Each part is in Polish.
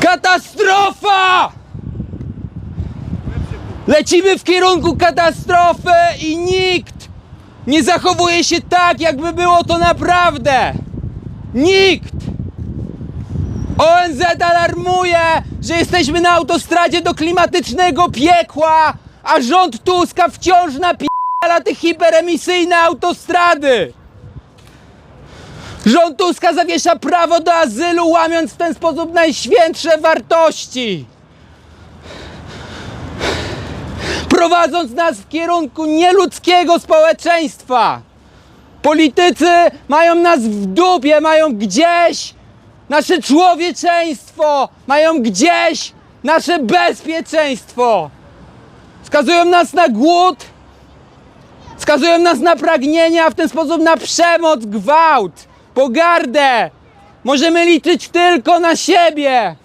Katastrofa! Lecimy w kierunku katastrofy i nikt nie zachowuje się tak, jakby było to naprawdę. Nikt! ONZ alarmuje, że jesteśmy na autostradzie do klimatycznego piekła, a rząd Tuska wciąż napierdala te hiperemisyjne autostrady. Rząd Tuska zawiesza prawo do azylu, łamiąc w ten sposób najświętsze wartości. Prowadząc nas w kierunku nieludzkiego społeczeństwa. Politycy mają nas w dupie, mają gdzieś nasze człowieczeństwo, mają gdzieś nasze bezpieczeństwo. Skazują nas na głód, skazują nas na pragnienia, a w ten sposób na przemoc, gwałt, pogardę. Możemy liczyć tylko na siebie.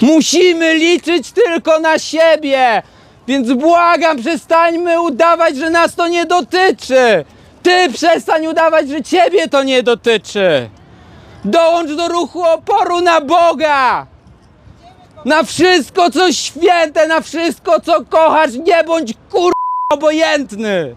Musimy liczyć tylko na siebie. Więc błagam, przestańmy udawać, że nas to nie dotyczy. Ty przestań udawać, że ciebie to nie dotyczy. Dołącz do ruchu oporu na Boga. Na wszystko, co święte, na wszystko, co kochasz, nie bądź kur... obojętny.